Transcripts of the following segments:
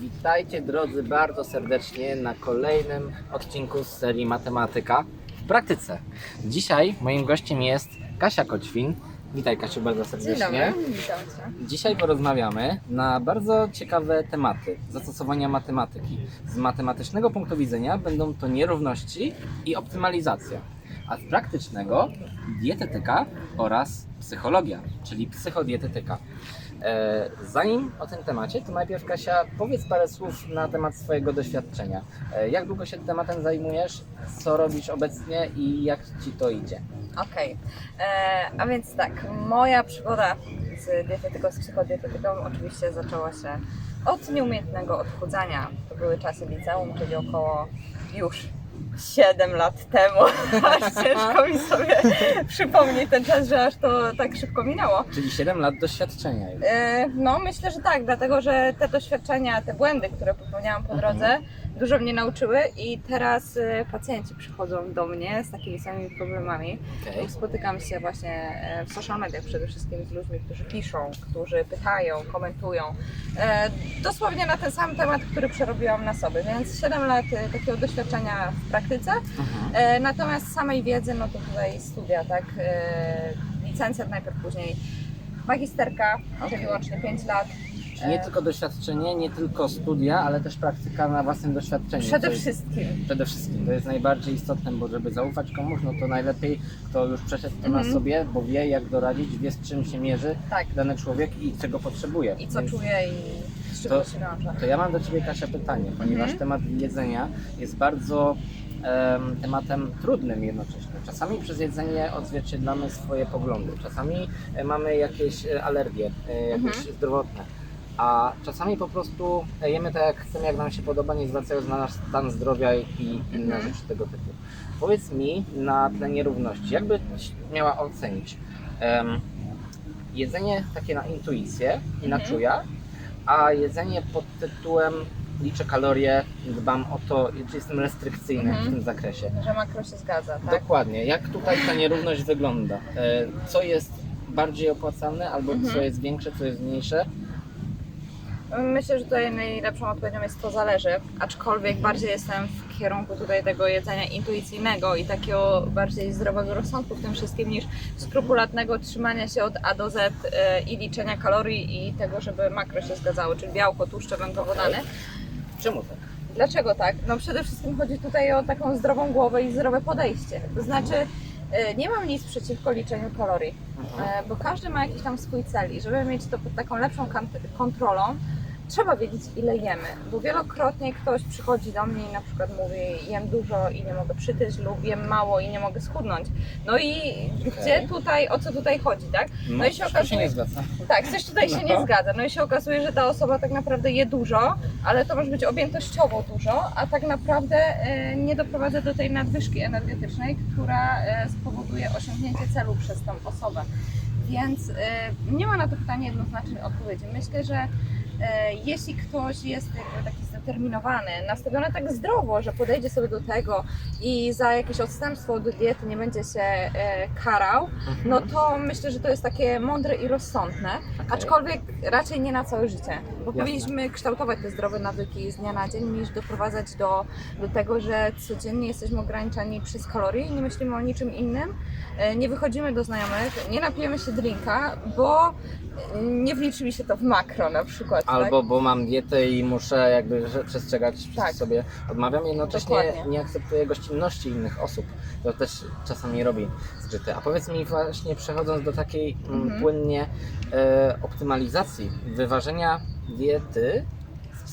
Witajcie drodzy bardzo serdecznie na kolejnym odcinku z serii Matematyka w praktyce. Dzisiaj moim gościem jest Kasia Koćwin. Witaj Kasiu bardzo Dzień serdecznie. dobry, witam Cię. Dzisiaj porozmawiamy na bardzo ciekawe tematy zastosowania matematyki. Z matematycznego punktu widzenia będą to nierówności i optymalizacja, a z praktycznego dietetyka oraz psychologia, czyli psychodietetyka. E, Zanim o tym temacie, to najpierw Kasia, powiedz parę słów na temat swojego doświadczenia. E, Jak długo się tematem zajmujesz, co robisz obecnie i jak Ci to idzie? Okej, E, a więc tak, moja przygoda z dietetyką, z psychodietetyką oczywiście zaczęła się od nieumiejętnego odchudzania. To były czasy liceum, czyli około już 7 lat temu. Aż ciężko mi sobie przypomnieć ten czas, że aż to tak szybko minęło. Czyli 7 lat doświadczenia już. E, No, myślę, że tak, dlatego że te doświadczenia, te błędy, które popełniałam po drodze, dużo mnie nauczyły i teraz e, pacjenci przychodzą do mnie z takimi samymi problemami. Okej. Spotykam się właśnie e, w social mediach przede wszystkim z ludźmi, którzy piszą, którzy pytają, komentują. E, Dosłownie na ten sam temat, który przerobiłam na sobie, więc 7 lat e, takiego doświadczenia w praktyce. Mhm. E, Natomiast samej wiedzy, no to tutaj studia, tak? E, Licencjat najpierw, później magisterka, czyli łącznie 5 lat. Czyli nie tylko doświadczenie, nie tylko studia, ale też praktyka na własnym doświadczeniu. Przede jest- wszystkim. Przede wszystkim. To jest najbardziej istotne, bo żeby zaufać komuś, no to najlepiej kto już przeszedł to na Mhm. sobie, bo wie jak doradzić, wie z czym się mierzy Tak. dany człowiek i czego potrzebuje. I co Więc czuję i To- to. To ja mam do Ciebie Kasia pytanie, ponieważ Mhm. temat jedzenia jest bardzo tematem trudnym jednocześnie. Czasami przez jedzenie odzwierciedlamy swoje poglądy, czasami e, mamy jakieś e, alergie, e, jakieś Mhm. zdrowotne. A czasami po prostu jemy tak jak chcemy, jak nam się podoba, nie zwracając na nasz stan zdrowia i inne Mhm. rzeczy tego typu. Powiedz mi na tle nierówności, jakby miała ocenić em, jedzenie takie na intuicję i na Mhm. czuja, a jedzenie pod tytułem liczę kalorie, dbam o to, czy jestem restrykcyjny Mhm. w tym zakresie. Że makro się zgadza, tak? Dokładnie. Jak tutaj ta nierówność wygląda? E, Co jest bardziej opłacalne, albo Mhm. co jest większe, co jest mniejsze? Myślę, że tutaj najlepszą odpowiedzią jest to zależy, aczkolwiek bardziej jestem w kierunku tutaj tego jedzenia intuicyjnego i takiego bardziej zdrowego rozsądku w tym wszystkim niż skrupulatnego trzymania się od A do Z e, i liczenia kalorii i tego, żeby makro się zgadzały, czyli białko, tłuszcze, węglowodany. Czemu tak? Dlaczego tak? No przede wszystkim chodzi tutaj o taką zdrową głowę i zdrowe podejście. To znaczy e, nie mam nic przeciwko liczeniu kalorii, Mhm. E, bo każdy ma jakiś tam swój cel i żeby mieć to pod taką lepszą kontrolą, trzeba wiedzieć ile jemy, bo wielokrotnie ktoś przychodzi do mnie i na przykład mówi jem dużo i nie mogę przytyć lub jem mało i nie mogę schudnąć. No i gdzie tutaj, o co tutaj chodzi, tak? No, i się okazuje- nie zgadza. Tak, coś tutaj się nie No. zgadza. No i się okazuje, że ta osoba tak naprawdę je dużo, ale to może być objętościowo dużo, a tak naprawdę e, nie doprowadza do tej nadwyżki energetycznej, która e, spowoduje osiągnięcie celu przez tą osobę. Więc e, nie ma na to pytanie jednoznacznej odpowiedzi. Myślę, że jeśli ktoś jest taki zdeterminowany, nastawiony tak zdrowo, że podejdzie sobie do tego i za jakieś odstępstwo od diety nie będzie się e, karał, no to myślę, że to jest takie mądre i rozsądne, aczkolwiek raczej nie na całe życie, bo Jasne. powinniśmy kształtować te zdrowe nawyki z dnia na dzień, niż doprowadzać do, do tego, że codziennie jesteśmy ograniczani przez kalorie i nie myślimy o niczym innym, e, nie wychodzimy do znajomych, nie napijemy się drinka, bo e, nie wliczy mi się to w makro na przykład. Albo bo mam dietę i muszę jakby że- przestrzegać Tak. sobie. Odmawiam jednocześnie Dokładnie. nie akceptuję gościnności innych osób. To też czasami robi zgrzyty. A powiedz mi właśnie przechodząc do takiej mm, Mhm. płynnie e, optymalizacji, wyważenia diety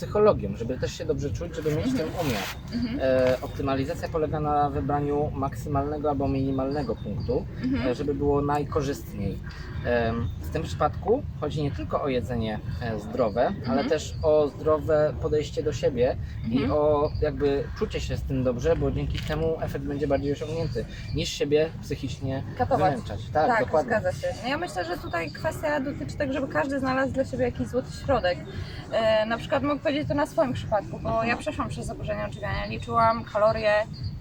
z psychologią, żeby też się dobrze czuć, żeby mieć ten umiar. Mhm. E, optymalizacja polega na wybraniu maksymalnego albo minimalnego punktu, Mhm. e, żeby było najkorzystniej. Em, W tym przypadku chodzi nie tylko o jedzenie e, zdrowe, ale też o zdrowe podejście do siebie i Mhm. o jakby czucie się z tym dobrze, bo dzięki temu efekt będzie bardziej osiągnięty niż siebie psychicznie Katować. wymęczać. Tak, dokładnie. zgadza się. No ja myślę, że tutaj kwestia dotyczy tego, żeby każdy znalazł dla siebie jakiś złoty środek. E, na przykład mogę powiedzieć to na swoim przypadku, bo ja przeszłam przez zaburzenie odżywiania, liczyłam kalorie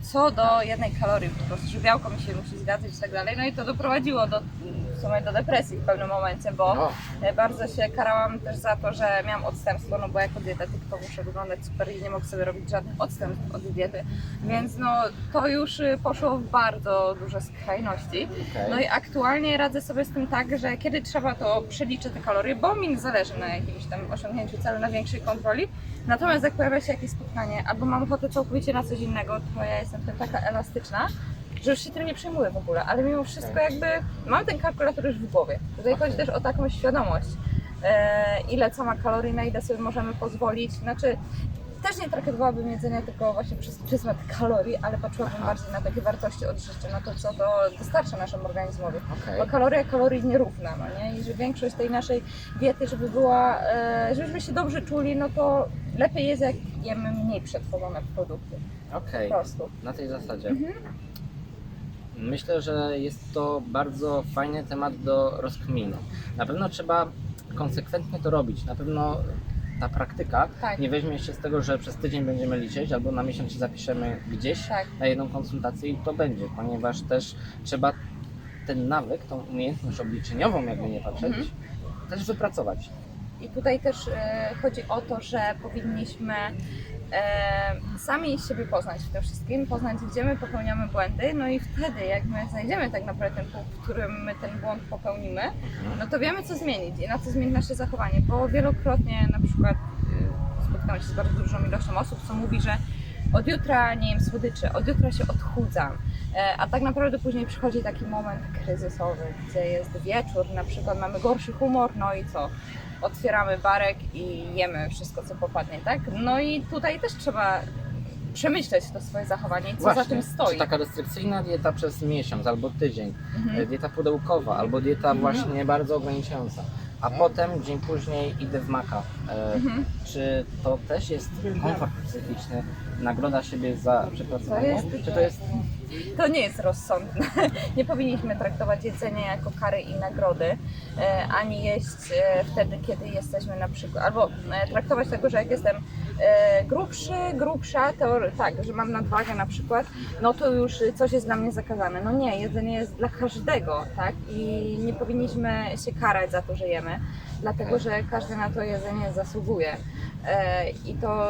co do jednej kalorii, po prostu, że białko mi się musi zgadzać i tak dalej. No i to doprowadziło do, w sumie do depresji w pewnym momencie, bo No, E, Bardzo się karałam też za to, że miałam odstępstwo, no bo jako dietetyk to muszę wyglądać super i nie mogę sobie robić żadnych odstępstw od diety, więc no to już y, poszło w bardzo duże skrajności. okej. No i aktualnie radzę sobie z tym tak, że kiedy trzeba to przeliczę te kalorie, bo mi zależy na jakimś tam osiągnięciu celu, na większej kontroli. Natomiast jak pojawia się jakieś spotkanie albo mam ochotę całkowicie na coś innego, to ja jestem tym taka elastyczna, że już się tym nie przejmuję w ogóle, ale mimo wszystko jakby mam ten kalkulator już w głowie. Tutaj chodzi też o taką świadomość, e, ile co ma kalorii, na ile sobie możemy pozwolić. Znaczy, też nie traktowałabym jedzenia tylko właśnie przez pryzmat kalorii, ale patrzyłabym Aha. bardziej na takie wartości odżywcze, na to, co to dostarcza naszemu organizmowi. Okej. Bo kaloria kalorii nierówna, no nie? I że większość tej naszej diety, żeby była, e, żebyśmy się dobrze czuli, no to lepiej jest, jak jemy mniej przetworzone produkty. Okej. Po prostu. Na tej zasadzie. Mhm. Myślę, że jest to bardzo fajny temat do rozkminy. Na pewno trzeba konsekwentnie to robić. Na pewno ta praktyka Tak. nie weźmie się z tego, że przez tydzień będziemy liczyć, albo na miesiąc się zapiszemy gdzieś Tak. na jedną konsultację i to będzie, ponieważ też trzeba ten nawyk, tą umiejętność obliczeniową, jakby nie patrzeć, Mhm. też wypracować. I tutaj też e, chodzi o to, że powinniśmy e, sami siebie poznać w tym wszystkim, poznać gdzie my popełniamy błędy, no i wtedy jak my znajdziemy tak naprawdę ten punkt, w którym my ten błąd popełnimy, no to wiemy co zmienić i na co zmienić nasze zachowanie, bo wielokrotnie na przykład y, spotkałam się z bardzo dużą ilością osób, co mówi, że od jutra nie jem słodyczy, od jutra się odchudzam, E, a tak naprawdę później przychodzi taki moment kryzysowy, gdzie jest wieczór, na przykład mamy gorszy humor, no i co? Otwieramy barek i jemy wszystko, co popadnie, tak? No i tutaj też trzeba przemyśleć to swoje zachowanie i co za tym stoi. Czy taka restrykcyjna dieta przez miesiąc albo tydzień, Mhm. e, dieta pudełkowa albo dieta właśnie bardzo ograniczająca, a potem dzień później idę w maka. E, Mhm. Czy to też jest komfort psychiczny, nagroda siebie za przepracowanie? To jest- Czy to jest... To nie jest rozsądne. Nie powinniśmy traktować jedzenia jako kary i nagrody, e, ani jeść e, wtedy, kiedy jesteśmy na przykład, albo e, traktować tego, że jak jestem grubszy, grubsza, to tak, że mam nadwagę na przykład, no to już coś jest dla mnie zakazane. No nie, jedzenie jest dla każdego, tak? I nie powinniśmy się karać za to, że jemy, dlatego że każdy na to jedzenie zasługuje. E, I to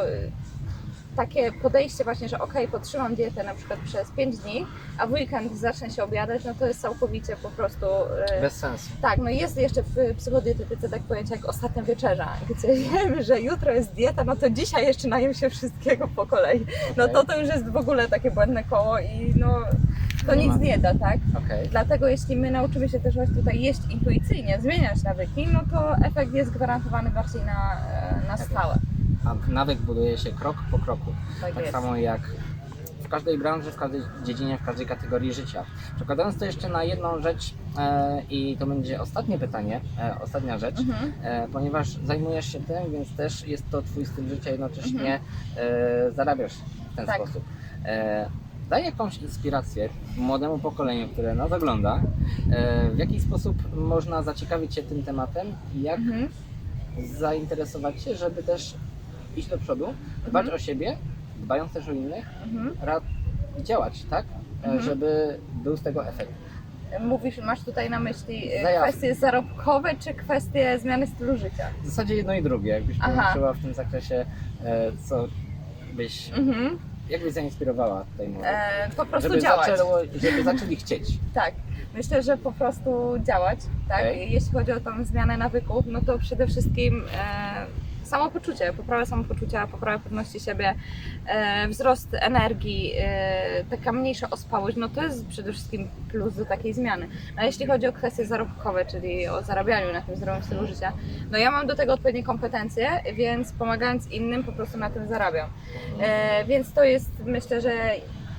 takie podejście właśnie, że okej, podtrzymam dietę na przykład przez 5 dni, a w weekend zacznę się obiadać, no to jest całkowicie po prostu... e, Bez sensu. tak, no jest jeszcze w psychodietetyce tak pojęcie jak ostatnia wieczerza, gdzie wiemy, że jutro jest dieta, no to dzisiaj jeszcze najem się wszystkiego po kolei. No to to już jest w ogóle takie błędne koło i no to Nie nic ma. nie da, tak? Okej. Dlatego jeśli my nauczymy się też właśnie tutaj jeść intuicyjnie, zmieniać nawyki, no to efekt jest gwarantowany bardziej na, e, na Tak stałe. Nawyk buduje się krok po kroku. Tak, Tak samo jak w każdej branży, w każdej dziedzinie, w każdej kategorii życia. Przekładając to jeszcze na jedną rzecz e, i to będzie ostatnie pytanie, e, ostatnia rzecz, Mhm. e, ponieważ zajmujesz się tym, więc też jest to Twój styl życia, jednocześnie e, zarabiasz w ten Tak. sposób. E, Daj jakąś inspirację młodemu pokoleniu, które nas ogląda, e, w jaki sposób można zaciekawić się tym tematem i jak Mhm. zainteresować się, żeby też iść do przodu, dbać Mhm. o siebie, dbając też o innych, Mhm. rad działać, tak? E, Mhm. Żeby był z tego efekt. Mówisz, masz tutaj na myśli e, kwestie zarobkowe czy kwestie zmiany stylu życia? W zasadzie jedno i drugie, jakbyś Aha. połączyła w tym zakresie, e, co byś, Mhm. jak byś zainspirowała tutaj młodych? E, po prostu Żeby, działać. zaczęło, żeby zaczęli chcieć. Tak. Myślę, że po prostu działać, tak? Okej. Jeśli chodzi o tą zmianę nawyków, no to przede wszystkim e, samopoczucie, poprawa samopoczucia, poprawa pewności siebie, e, wzrost energii, e, taka mniejsza ospałość, no to jest przede wszystkim plus do takiej zmiany. A jeśli chodzi o kwestie zarobkowe, czyli o zarabianiu na tym zdrowym stylu życia, no ja mam do tego odpowiednie kompetencje, więc pomagając innym po prostu na tym zarabiam. E, więc to jest myślę, że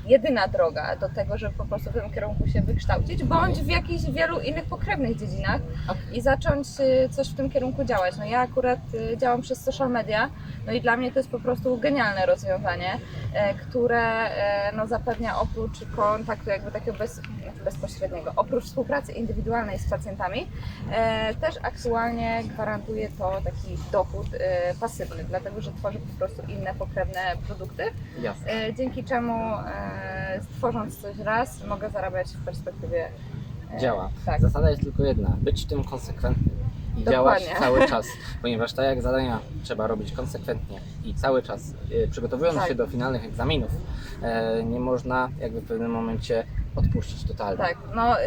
jedyna droga do tego, żeby po prostu w tym kierunku się wykształcić, bądź w jakichś wielu innych pokrewnych dziedzinach i zacząć y, coś w tym kierunku działać. No ja akurat y, działam przez social media, no i dla mnie to jest po prostu genialne rozwiązanie, e, które e, no, zapewnia oprócz kontaktu jakby takiego bez, bezpośredniego, oprócz współpracy indywidualnej z pacjentami, e, też aktualnie gwarantuje to taki dochód e, pasywny, dlatego że tworzy po prostu inne pokrewne produkty, Jasne. e, dzięki czemu tworząc coś raz mogę zarabiać w perspektywie Działa. Tak. Zasada jest tylko jedna, być w tym konsekwentnym i Dokładnie. działać cały czas, ponieważ tak jak zadania trzeba robić konsekwentnie i cały czas przygotowując Tak. się do finalnych egzaminów, nie można jakby w pewnym momencie odpuścić totalnie. Tak, no y,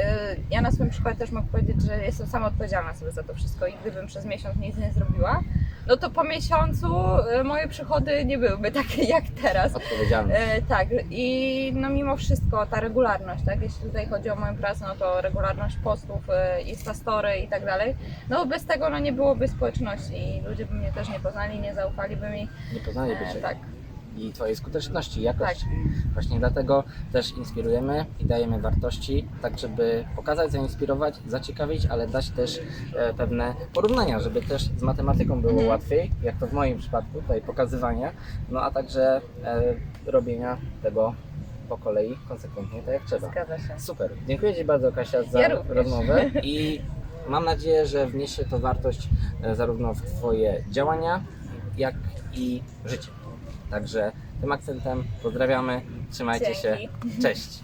ja na swoim przykładzie też mogę powiedzieć, że jestem sama odpowiedzialna sobie za to wszystko i gdybym przez miesiąc nic nie zrobiła, no to po miesiącu y, moje przychody nie byłyby takie jak teraz. Odpowiedzialność. E, tak, i no mimo wszystko ta regularność, tak, jeśli tutaj chodzi o moją pracę, no to regularność postów, e, Instastory i tak dalej, no bez tego no nie byłoby społeczności i ludzie by mnie też nie poznali, nie zaufaliby mi. Nie poznaliby E, Cię. tak, i Twojej skuteczności, jakości. Właśnie dlatego też inspirujemy i dajemy wartości, tak żeby pokazać, zainspirować, zaciekawić, ale dać też e, pewne porównania, żeby też z matematyką było Mhm. łatwiej, jak to w moim przypadku, tutaj pokazywania, no a także e, robienia tego po kolei konsekwentnie, tak jak trzeba. zgadza się. Super. Dziękuję Ci bardzo Kasia za Ja rozmowę i mam nadzieję, że wniesie to wartość e, zarówno w Twoje działania, jak i życie. Także tym akcentem pozdrawiamy, trzymajcie się, Dzięki. cześć.